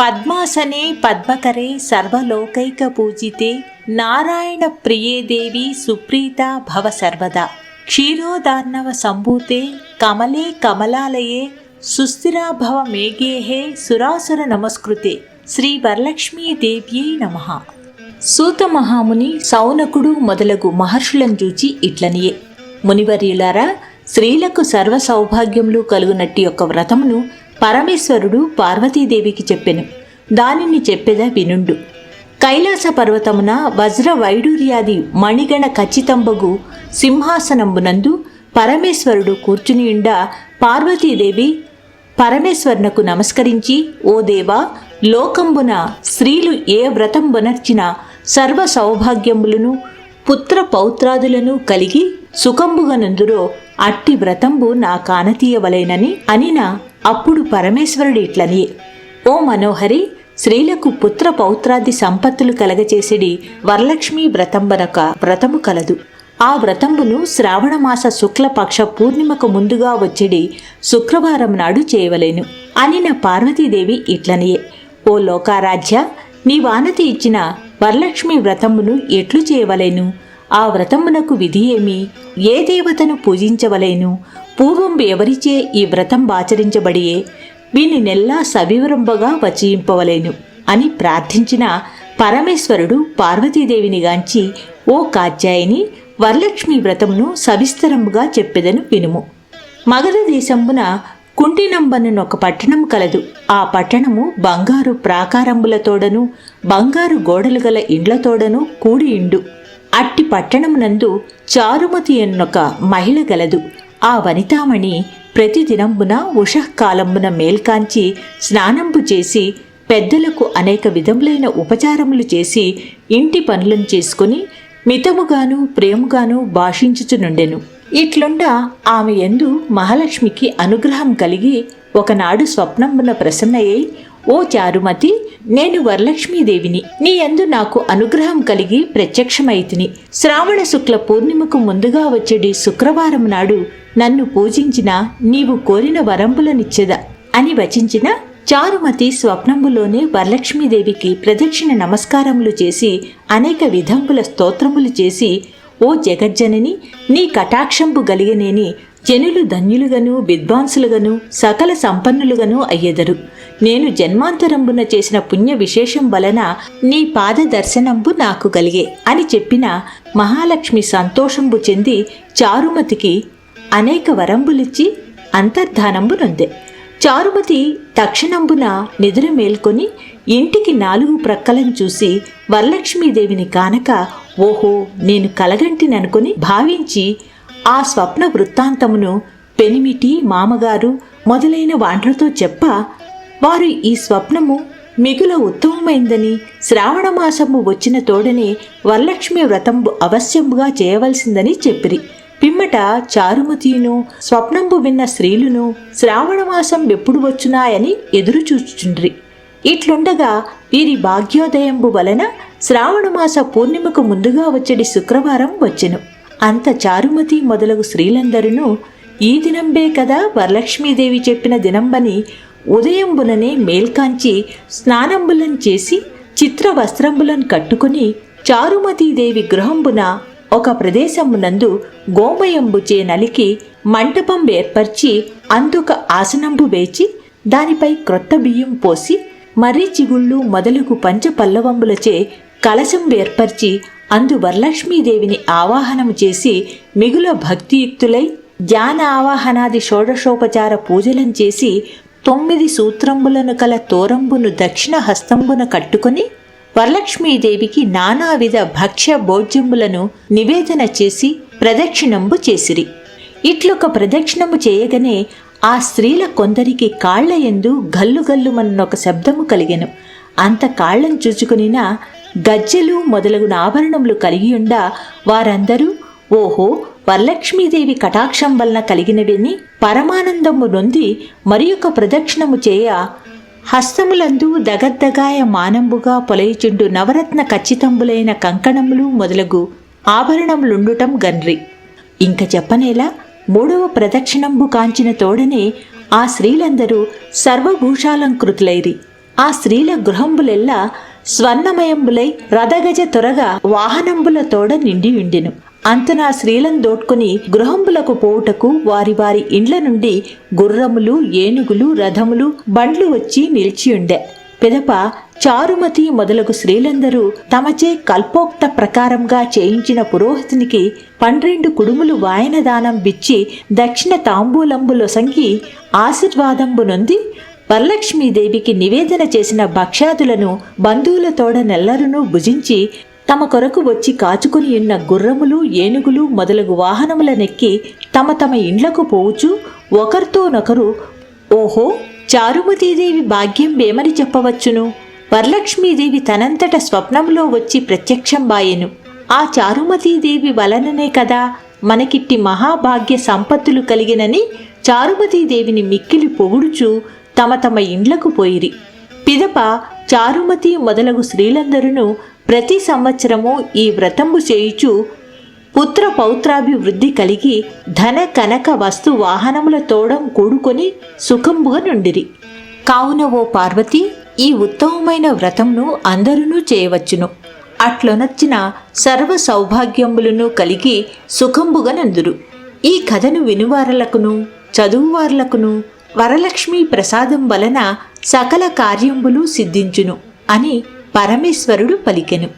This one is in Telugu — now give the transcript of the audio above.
పద్మాసనే పద్మకరే సర్వలోకైక పూజితే నారాయణ ప్రియే దేవి సుప్రీత భవ సర్వదా. క్షీరోదార్ణవ సంభూతే కమలే కమలాలయే సుస్థిరా భవ మేఘేహే సురాసుర నమస్కృతే. శ్రీ వరలక్ష్మీ దేవ్యై నమః. సూత మహాముని సౌనకుడు మొదలగు మహర్షులను చూచి ఇట్లనియే. మునివర్యులారా స్త్రీలకు సర్వ సౌభాగ్యములు కలుగునట్టి యొక్క వ్రతమును పరమేశ్వరుడు పార్వతీదేవికి చెప్పెను. దానిని చెప్పేదా వినుండు. కైలాస పర్వతమున వజ్ర వైడూర్యాది మణిగణ ఖచ్చితంబగు సింహాసనంబునందు పరమేశ్వరుడు కూర్చునియుండా పార్వతీదేవి పరమేశ్వరునకు నమస్కరించి ఓ దేవా లోకంబున స్త్రీలు ఏ వ్రతం బునర్చిన సర్వ సౌభాగ్యములను పుత్ర పౌత్రాదులను కలిగి సుఖంబుగనందురో అట్టి వ్రతంబు నా కానతీయవలైనని అనిన. అప్పుడు పరమేశ్వరుడు ఇట్లని ఓ మనోహరి స్త్రీలకు పుత్ర పౌత్రాది సంపత్తులు కలగచేసిడి వరలక్ష్మీ వ్రతంబనక వ్రతము కలదు. ఆ వ్రతంబును శ్రావణమాస శుక్లపక్ష పూర్ణిమకు ముందుగా వచ్చిడి శుక్రవారం నాడు చేయవలేను. అనిన పార్వతీదేవి ఇట్లనియే ఓ లోకారాధ్య నీ వానతి ఇచ్చిన వరలక్ష్మి వ్రతమును ఎట్లు చేయవలేను? ఆ వ్రతమునకు విధి ఏమి? ఏ దేవతను పూజించవలేను? పూర్వం ఎవరిచే ఈ వ్రతం ఆచరించబడియే వీని నెల్లా సవివరంబగా వచయింపవలేను అని ప్రార్థించిన పరమేశ్వరుడు పార్వతీదేవిని గాంచి ఓ కాత్యాయని వరలక్ష్మి వ్రతమును సవిస్తరముగా చెప్పెదను వినుము. మగధ దేశంబున కుంటినంబనునొక పట్టణం కలదు. ఆ పట్టణము బంగారు ప్రాకారంబులతోడను బంగారు గోడలు గల ఇండ్లతోడను కూడి ఇండు. అట్టి పట్టణమునందు చారుమతి ఎన్నొక మహిళ గలదు. ఆ వనితామణి ప్రతిదినంబున ఉషఃకాలంబున మేల్కాంచి స్నానంబు చేసి పెద్దలకు అనేక విధములైన ఉపచారములు చేసి ఇంటి పనులను చేసుకుని మితముగాను ప్రేమగాను భాషించుచునుండెను. ఇట్లుండా ఆమె ఎందు మహాలక్ష్మికి అనుగ్రహం కలిగి ఒకనాడు స్వప్నమున ప్రసన్నయ్యి ఓ చారుమతి నేను వరలక్ష్మీదేవిని. నీ యందు నాకు అనుగ్రహం కలిగి ప్రత్యక్షమైతిని శ్రావణ శుక్ల పూర్ణిమకు ముందుగా వచ్చేడి శుక్రవారం నాడు నన్ను పూజించిన నీవు కోరిన వరంబులనిచ్చెద అని వచించిన చారుమతి స్వప్నంబులోనే వరలక్ష్మీదేవికి ప్రదక్షిణ నమస్కారములు చేసి అనేక విధంబుల స్తోత్రములు చేసి ఓ జగజ్జనని నీ కటాక్షంపు గలిగనేని జనులు ధన్యులుగాను విద్వాంసులుగాను సకల సంపన్నులుగాను అయ్యెదరు. నేను జన్మాంతరంబున చేసిన పుణ్య విశేషం వలన నీ పాద దర్శనంబు నాకు కలిగే అని చెప్పిన మహాలక్ష్మి సంతోషంబు చెంది చారుమతికి అనేక వరంబులిచ్చి అంతర్ధానంబునుందే చారుమతి తక్షణంబున నిద్ర మేల్కొని ఇంటికి నాలుగు ప్రక్కలను చూసి వరలక్ష్మీదేవిని కానక ఓహో నేను కలగంటిననుకొని భావించి ఆ స్వప్న వృత్తాంతమును పెనిమిటి మామగారు మొదలైన వాండ్రతో చెప్ప వారు ఈ స్వప్నము మిగుల ఉత్తమమైందని శ్రావణమాసము వచ్చిన తోడనే వరలక్ష్మి వ్రతంబు అవశ్యంబుగా చేయవలసిందని చెప్పిరి. పిమ్మట చారుమతియును స్వప్నంబు విన్న స్త్రీలును శ్రావణమాసం ఎప్పుడు వచ్చునాయని ఎదురు చూచుచుండ్రి. ఇట్లుండగా వీరి భాగ్యోదయంబు వలన శ్రావణమాస పూర్ణిమకు ముందుగా వచ్చడి శుక్రవారం వచ్చెను. అంత చారుమతి మొదలగు స్త్రీలందరూ ఈ దినంబే కదా వరలక్ష్మీదేవి చెప్పిన దినంబని ఉదయంబుననే మేల్కాంచి స్నానంబులను చేసి చిత్ర వస్త్రంబులను కట్టుకుని చారుమతీదేవి గృహంబున ఒక ప్రదేశమునందు గోమయంబుచే నలికి మంటపం ఏర్పరిచి అందుక ఆసనంబు వేచి దానిపై క్రొత్త బియ్యం పోసి మర్రి చిగుళ్ళు మొదలుగు పంచ పల్లవంబులచే కలశం ఏర్పరిచి అందు వరలక్ష్మీదేవిని ఆవాహనము చేసి మిగుల భక్తియుక్తులై ధ్యాన ఆవాహనాది షోడశోపచార పూజలను చేసి తొమ్మిది సూత్రంబులను కల తోరంబును దక్షిణ హస్తంబున కట్టుకొని వరలక్ష్మీదేవికి నానావిధ భక్ష్య భోజ్యములను నివేదన చేసి ప్రదక్షిణంబు చేసిరి. ఇట్లొక ప్రదక్షిణము చేయగనే ఆ స్త్రీల కొందరికి కాళ్ళ ఎందు గల్లుగల్లుమన్నొక శబ్దము కలిగెను. అంత కాళ్ళను చూచుకునినా గజ్జెలు మొదలగున ఆభరణములు కలిగియుండా వారందరూ ఓహో వరలక్ష్మీదేవి కటాక్షం వలన కలిగినవిని పరమానందము నొంది మరి ఒక ప్రదక్షిణము చేయ. హస్తములందు దగద్దగాయ మానంబుగా పొలయిచుండు నవరత్న ఖచ్చితంబులైన కంకణములు మొదలగు ఆభరణములుండుటం గన్రి. ఇంక చెప్పనేలా మూడవ ప్రదక్షిణంబు కాంచిన తోడనే ఆ స్త్రీలందరూ సర్వభూషాలంకృతులైరి. ఆ స్త్రీల గృహంబులెల్లా స్వర్ణమయంబులై రథగజ త్వరగా వాహనంబుల తోడ నిండి ఉండెను. అంతనా స్త్రీలను దోట్కొని గృహంబులకు పోవుటకు వారి వారి ఇండ్ల నుండి గుర్రములు ఏనుగులు రథములు బండ్లు వచ్చి నిలిచియుండె పిదప చారుమతి మొదలగు స్త్రీలందరూ తమచే కల్పోక్త ప్రకారంగా చేయించిన పురోహితునికి పన్నెండు కుడుములు వాయనదానం బిచ్చి దక్షిణ తాంబూలంబులొసంగి ఆశీర్వాదంబు నొంది వరలక్ష్మీదేవికి నివేదన చేసిన భక్ష్యాదులను బంధువులతోడ నెల్లరును భుజించి తమ కొరకు వచ్చి కాచుకుని ఉన్న గుర్రములు ఏనుగులు మొదలగు వాహనములనెక్కి తమ తమ ఇండ్లకు పోవుచు ఒకరితోనొకరు ఓహో చారుమతీదేవి భాగ్యం ఏమని చెప్పవచ్చును? వరలక్ష్మీదేవి తనంతట స్వప్నంలో వచ్చి ప్రత్యక్షం బాయెను. ఆ చారుమతీదేవి వలననే కదా మనకిట్టి మహాభాగ్య సంపత్తులు కలిగినని చారుమతీదేవిని మిక్కిలి పొగుడుచు తమ తమ ఇండ్లకు పోయిరి. పిదప చారుమతి మొదలగు స్త్రీలందరూ ప్రతి సంవత్సరము ఈ వ్రతంబు చేయుచు పుత్ర పౌత్రాభివృద్ధి కలిగి ధన కనక వస్తు వాహనముల తోడం కూడుకొని సుఖంబుగా నుండిరి. కావున ఓ పార్వతి ఈ ఉత్తమమైన వ్రతంను అందరూ చేయవచ్చును. అట్లొనొచ్చిన సర్వ సౌభాగ్యములను కలిగి సుఖంబుగా నందురు. ఈ కథను వినువారలకును చదువువార్లకును వరలక్ష్మి ప్రసాదం వలన సకల కార్యంబులు సిద్ధించును అని పరమేశ్వరుడు పలికెను.